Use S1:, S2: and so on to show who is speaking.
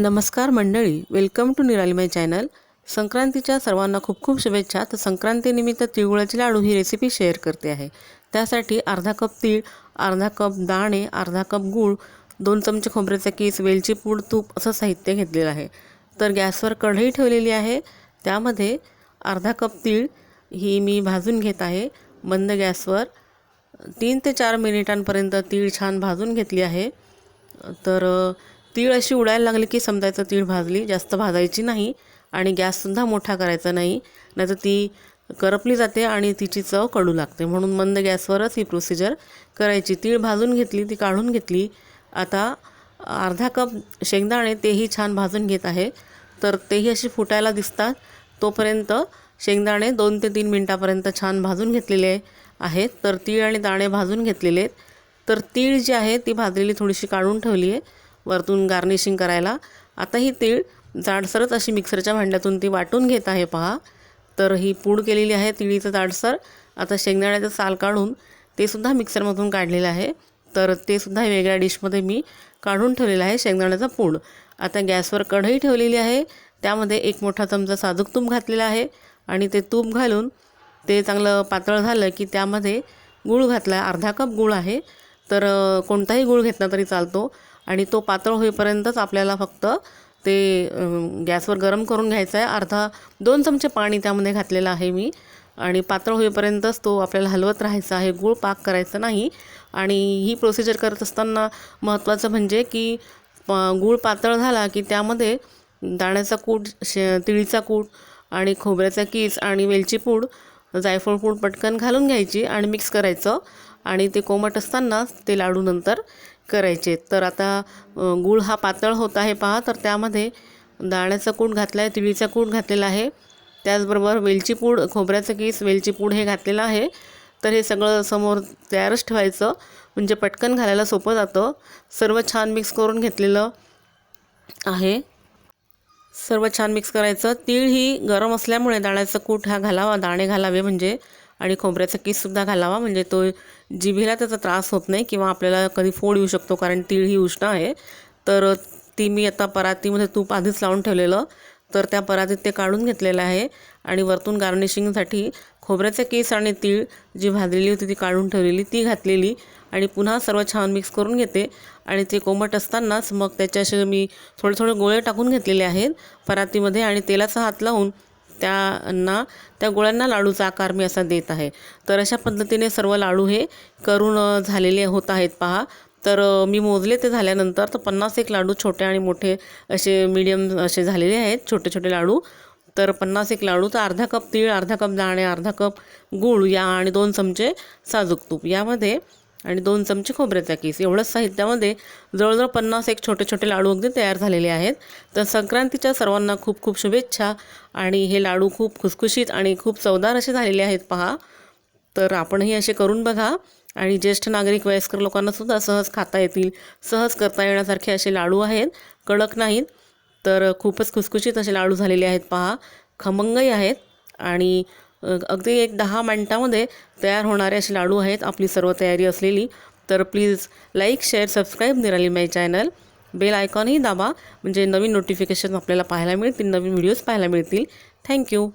S1: नमस्कार मंडळी welcome to निरालीमाई channel संक्रांतीच्या सर्वांना खूप खूप शुभेच्छा. तर संक्रांतीनिमित्त तिळगुळाचे लाडू ही रेसिपी शेअर करते आहे. त्यासाठी अर्धा कप तीळ अर्धा कप दाणे अर्धा कप गूळ दोन चमचे खोबऱ्याचा केस वेलची पूड तूप असं साहित्य घेतलेलं आहे. तर गॅसवर कढई ठेवलेली आहे. त्यामध्ये अर्धा कप तीळ ही मी भाजून घेत आहे. मंद गॅसवर तीन ते चार मिनिटांपर्यंत तीळ छान भाजून घेतली आहे. तर तीळ अशी उडायला लागली की समजायचं तीळ भाजली जास्त भाजायची नाही आणि गॅससुद्धा मोठा करायचा नाही नाहीतर ती करपली जाते आणि तिची चव कडू लागते. म्हणून मंद गॅसवरच ही प्रोसिजर करायची. तीळ भाजून घेतली ती काढून घेतली. आता अर्धा कप शेंगदाणे तेही छान भाजून घेत आहे. तर तेही अशी फुटायला दिसतात. तोपर्यंत शेंगदाणे दोन ते तीन मिनटापर्यंत छान भाजून घेतलेले आहेत. तर तीळ आणि दाणे भाजून घेतलेले आहेत. तर तीळ जी आहे ती भाजलेली थोडीशी काढून ठेवली आहे. वरतून गार्निशिंग करायला. आता ही तीळ जाडसरच अशी मिक्सरच्या भांड्यातून ती वाटून घेत आहे पहा. तर ही पूड केलेली आहे तिळीचं जाडसर. आता शेंगदाण्याचं साल काढून ते सुद्धा मिक्सरमधून काढलेलं आहे. तर ते सुद्धा वेगळ्या डिशमध्ये मी काढून ठेवलेलं आहे शेंगदाण्याचा पूड. आता गॅसवर कढई ठेवलेली आहे. त्यामध्ये एक मोठा चमचा साजूक तूप घातलेला आहे आणि ते तूप घालून ते चांगलं पातळ झालं की त्यामध्ये गूळ घातला. आहे अर्धा कप गूळ आहे. तर कोणताही गूळ घेतला तरी चालतो. आणि तो पातळ होईपर्यंतच आपल्याला फक्त ते गॅसवर गरम करून घ्यायचं आहे. अर्धा दोन चमचे पाणी त्यामध्ये घातलेलं आहे मी. आणि पातळ होईपर्यंतच तो आपल्याला हलवत राहायचा आहे. गूळ पाक करायचा नाही. आणि ही प्रोसिजर करत असताना महत्त्वाचं म्हणजे की प गूळ पातळ झाला की त्यामध्ये दाण्याचा कूट शे तिळीचा कूट आणि खोबऱ्याचा कीस आणि वेलची पूड जायफळ पूड पटकन घालून घ्यायची आणि मिक्स करायचं. आणि ते कोमट असताना ते लाडू नंतर करायचे. तर आता गूळ हा पातळ होत आहे पहा तर त्यामध्ये दाण्याचा कूट घातला आहे तिळीचा कूट घातलेला आहे. त्याचबरोबर वेलची पूड खोबऱ्याचं केस वेलची पूड हे घातलेलं आहे. तर हे सगळं समोर तयारच ठेवायचं. म्हणजे पटकन घालायला सोपं जातं. सर्व छान मिक्स करून घेतलेलं आहे. सर्व छान मिक्स करायचं. तीळ ही गरम असल्यामुळे दाण्याचं कूट हा घालावा दाणे घालावे म्हणजे आणि खोबऱ्याचा किससुद्धा घालावा. म्हणजे तो जिभेला त्याचा त्रास होत नाही किंवा आपल्याला कधी फोड येऊ शकतो कारण तीळ ही उष्ण आहे. तर ती मी आता परातीमध्ये तूप आधीच लावून ठेवलेलं. तर त्या परातीत ते काढून घेतलेलं आहे. आणि वरतून गार्निशिंगसाठी खोबऱ्याचे केस आणि तीळ जी भाजलेली होती ती काढून ठेवलेली ती घातलेली. आणि पुन्हा सर्व छान मिक्स करून घेते. आणि ते कोमट असतानाच मग त्याच्याशी मी थोडे थोडे गोळे टाकून घेतलेले आहेत परातीमध्ये. आणि तेलाचा हात लावून त्यांना त्या गोळ्यांना लाडूचा आकार मी असा देत आहे. तर अशा पद्धतीने सर्व लाडू हे करून झालेले होत आहेत पहा. तर मी मोजले ते झाल्यानंतर तर पन्नास एक लाडू छोटे आणि मोठे असे मीडियम असे झालेले आहेत छोटे छोटे लाडू. तर पन्नास एक लाडू तर अर्धा कप तीळ अर्धा कप दाणे अर्धा कप गूळ या आणि दोन चमचे साजूक तूप. यामध्ये आणि दोन चमचे खोबऱ्याचा किस एवढंच साहित्यामध्ये जवळजवळ पन्नास एक छोटे छोटे लाडू अगदी तयार झालेले आहेत. तर संक्रांतीच्या सर्वांना खूप खूप शुभेच्छा. आणि हे लाडू खूप खुसखुशीत आणि खूप चवदार असे झालेले आहेत पहा. तर आपणही असे करून बघा. आणि ज्येष्ठ नागरिक वयस्कर लोकांनासुद्धा सहज खाता येतील. सहज करता येण्यासारखे असे लाडू आहेत. कडक नाहीत तर खूपच खुसखुशीत असे लाडू झालेले आहेत पहा. खमंगही आहेत. आणि अगदी एक दहा मिनटामध्ये तयार होणारे असे लाडू आहेत आपली सर्व तयारी असलेली. तर प्लीज लाईक शेअर सबस्क्राईब निराली माय चॅनल. बेल आयकॉनही दाबा म्हणजे नवीन नोटिफिकेशन आपल्याला पाहायला मिळतील नवीन व्हिडिओज पाहायला मिळतील. थँक्यू